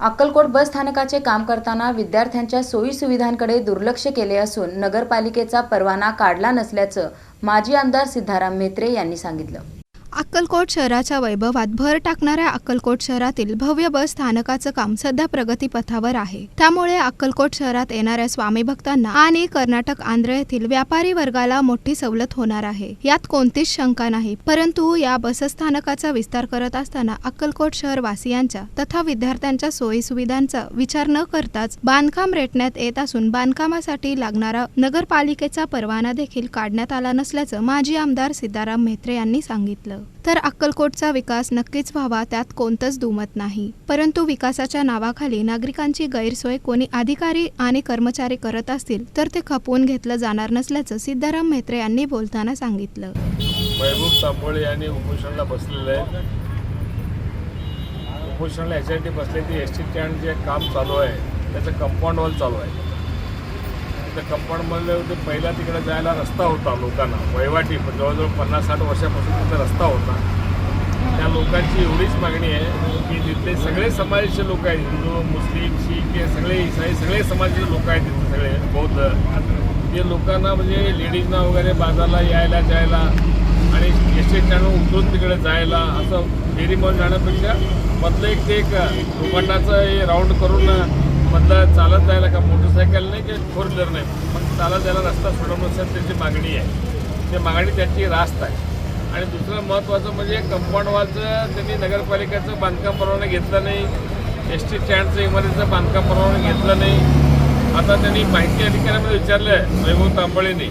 अक्कलकोट बस स्थानकाचे काम करताना विद्यार्थ्यांच्या सोयीसुविधांकडे दुर्लक्ष केले असून नगरपालिकेचा परवाना काढला नसल्याचं माजी आमदार सिद्धाराम म्हेत्रे यांनी सांगितलं. अक्कलकोट शहराच्या वैभवात भर टाकणाऱ्या अक्कलकोट शहरातील भव्य बस स्थानकाचं काम सध्या प्रगतीपथावर आहे. त्यामुळे अक्कलकोट शहरात येणाऱ्या स्वामी भक्तांना आणि कर्नाटक आंध्र येथील व्यापारी वर्गाला मोठी सवलत होणार आहे. यात कोणतीच शंका नाही. परंतु या बसस्थानकाचा विस्तार करत असताना अक्कलकोट शहर वासियांच्या तथा विद्यार्थ्यांच्या सोयी सुविधांचा विचार न करताच बांधकाम रेटण्यात येत असून बांधकामासाठी लागणारा नगरपालिकेचा परवाना देखील काढण्यात आला नसल्याचं माजी आमदार सिद्धाराम म्हेत्रे यांनी सांगितलं. तर अक्कलकोटचा विकास नक्कीच व्हावा त्यात कोणतंच दुमत नाही. परंतु विकासाच्या नावाखाली नागरिकांची गैरसोय कोणी अधिकारी आणि कर्मचारी करत असतील तर ते खपवून घेतलं जाणार नसल्याचं सिद्धाराम म्हेत्रे यांनी बोलताना सांगितलं. महबूब तांबोळे यांनी उपोषणला बसलेले आहेत. उपोषणाला याच्यासाठी बसले की एस टी स्टँड जे काम चालू आहे त्याचं कंपाऊंड वॉल चालू आहे. तिथं कंपाऊंडमधले ते पहिला तिकडे जायला रस्ता होता लोकांना. वहिवाटी पण जवळजवळ पन्नास साठ वर्षापासून तिथं रस्ता होता. त्या लोकांची एवढीच मागणी आहे की तिथले सगळे समाजाचे लोक आहेत हिंदू मुस्लिम शीख हे सगळे इसाई सगळे समाजाचे लोक आहेत तिथे सगळे बौद्ध. ते लोकांना म्हणजे लेडीजना वगैरे बाजारला यायला जायला आणि एस टी स्टँडवर उतरून तिकडे जायला असं फेरी जाण्यापेक्षा मधलं एक ते एक लोखंडाचं हे राऊंड करून मधला चालत जायला का मोटरसायकल नाही की फोर व्हीलर नाही पण चालत जायला रस्ता सोडवण्यासाठी त्यांची मागणी आहे. ते मागणी त्यांची रास्त आहे. आणि दुसरं महत्त्वाचं म्हणजे कंपाऊंड वॉलचं त्यांनी नगरपालिकेचं बांधकाम परवाना घेतलं नाही. एस टी स्टँडचं इमारतीचं बांधकाम परवाना घेतलं नाही. आता त्यांनी माहिती अधिकाऱ्यामध्ये विचारलं आहे वैभव तांबळेने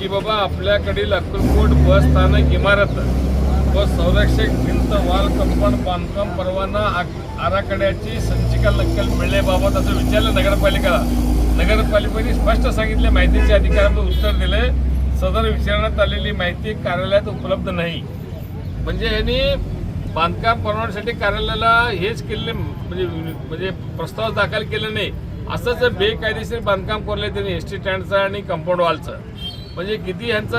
की बाबा आपल्याकडील अक्कलकोट बस स्थानक इमारत व संरक्षक भिंत वाल कंपन बांधकाम परवाना आक- आराखड्याची संचिका नक्कल मिळण्याबाबत असं विचारलं नगरपालिकेला. नगरपालिकेने स्पष्ट सांगितले माहितीच्या अधिकाऱ्यामध्ये उत्तर दिले. सदर विचारण्यात आलेली माहिती कार्यालयात उपलब्ध नाही. म्हणजे यांनी बांधकाम परवान्यासाठी कार्यालयाला हेच केले म्हणजे म्हणजे प्रस्ताव दाखल केले नाही. असंच बेकायदेशीर बांधकाम कोरले त्यांनी एस टी स्टँडचं आणि कंपाऊंड वॉलचं म्हणजे किती ह्यांचं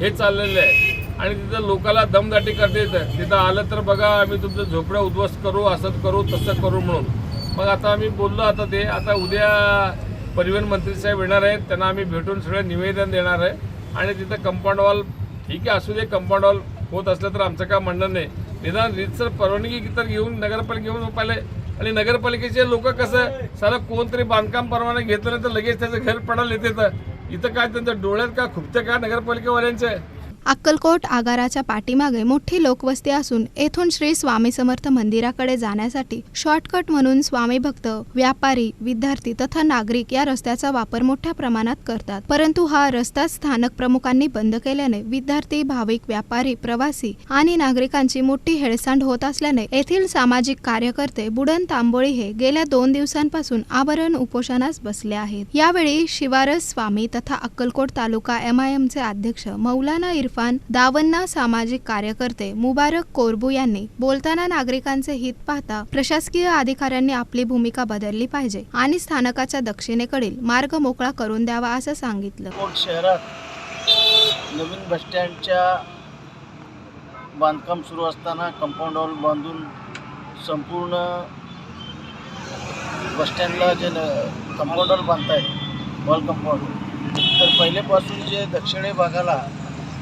हे चाललेलं आहे. आणि तिथं लोकाला दमदाटी करता येतं. तिथं आलं तर बघा आम्ही तुमचं झोपडं उद्ध्वस्त करू असं करू तसं करू म्हणून. मग आता आम्ही बोललो आता ते आता उद्या परिवहन मंत्री साहेब येणार आहेत त्यांना आम्ही भेटून सगळं निवेदन देणार आहे. आणि तिथं कंपाऊंड वॉल ठीक आहे असू दे कंपाऊंड वॉल होत असलं तर आमचं काय म्हणणं नाही. निदान रीतसर परवानगी तर घेऊन नगरपालिका घेऊन पाहिले आणि नगरपालिकेचे लोक कसं साला कोणतरी बांधकाम परवाना घेतलं तर लगेच त्याचं घर पडायला येते. तर इथं काय त्यांच्या डोळ्यात का खुपतं का नगरपालिकेवाल्यांचे? अक्कलकोट आगाराच्या पाठीमागे मोठी लोकवस्ती असून येथून श्री स्वामी समर्थ मंदिराकडे जाण्यासाठी शॉर्टकट म्हणून स्वामी भक्त व्यापारी विद्यार्थी तथा नागरिक या रस्त्याचा वापर मोठ्या प्रमाणात करतात. परंतु हा रस्ता स्थानक प्रमुखांनी बंद केल्याने विद्यार्थी भाविक व्यापारी प्रवासी आणि नागरिकांची मोठी हेळसांड होत असल्याने येथील सामाजिक कार्यकर्ते बुडन तांबोळी हे गेल्या दोन दिवसांपासून आवरण उपोषणास बसले आहेत. यावेळी शिवारस स्वामी तथा अक्कलकोट तालुका एम आय एमचे अध्यक्ष मौलाना इरफान दावन्ना सामाजिक कार्यकर्ते मुबारक कोरबू यांनी बोलताना नागरिकांचे हित पाहता प्रशासकीय अधिकाऱ्यांनी आपली भूमिका बदलली पाहिजे आणि स्थानकाच्या दक्षिणेकडील मार्ग मोकळा करून द्यावा असं सांगितलं. शहरात नवीन बसस्टँडच्या बांधकाम सुरू असताना कंपाऊंड वॉल बांधून संपूर्ण बसस्टँडला जे कंपाऊंड वॉल बांधतायत वॉल कंपाऊंड तर पहिलेपासून जे दक्षिणे भागाला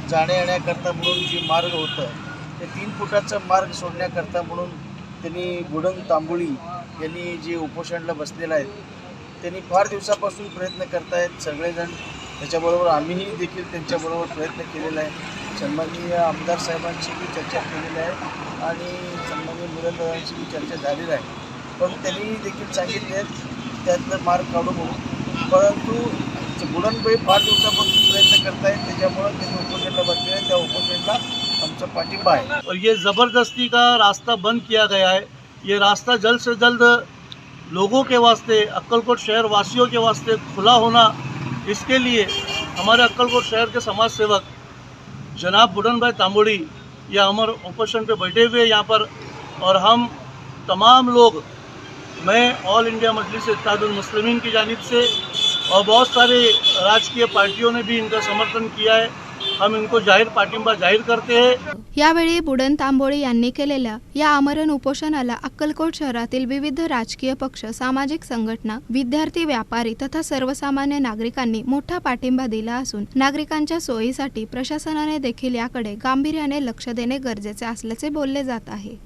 जाण्या येण्याकरता म्हणून जे मार्ग होतं ते तीन फुटाचा मार्ग सोडण्याकरता म्हणून त्यांनी गुडंग तांबुळी यांनी जे उपोषणला बसलेलं आहेत त्यांनी फार दिवसापासून प्रयत्न करतायत सगळेजण. त्याच्याबरोबर आम्हीही देखील त्यांच्याबरोबर प्रयत्न केलेला आहे. सन्माननीय आमदार साहेबांशी बी चर्चा केलेली आहे आणि सन्माननीय मुरलदारांशी बी चर्चा झालेली आहे. पण त्यांनी देखील सांगितले त्यातलं मार्ग काढू म्हणून. परंतु फार प्रयत्न आमचा पाठिंबा और ये ज़बरदस्ती का रास्ता बंद किया गया है? ये रास्ता जल्द से जल्द लोगों के वास्ते, अक्कलकोट शहर वासियों के वास्ते खुला होना, इसके लिए हमारे अक्कलकोट शहर के समाज सेवक जनाब बुडन भाई तांबोड़ी ये अमर उपोषण पे बैठे हुए यहाँ पर, और हम तमाम लोग, मैं ऑल इंडिया मजलिस इत्तेहादुल मुस्लिमीन की जानब से और बहुत सारे राजकीय पार्टियों ने भी इनका समर्थन किया है। हम इनको जाहिर पाठिंबा जाहिर करते हैं। यावेळी बुडन तांबोळे यांनी केलेल्या या आमरण उपोषणाला अक्कलकोट शहरातील विविध राजकीय पक्ष सामाजिक संघटना विद्यार्थी व्यापारी तथा सर्वसामान्य नागरिकांनी मोठा पाठिंबा दिला असून नागरिकांच्या सोयीसाठी प्रशासनाने देखील याकडे गांभीर्याने लक्ष देणे गरजेचे असल्याचे बोलले जात आहे.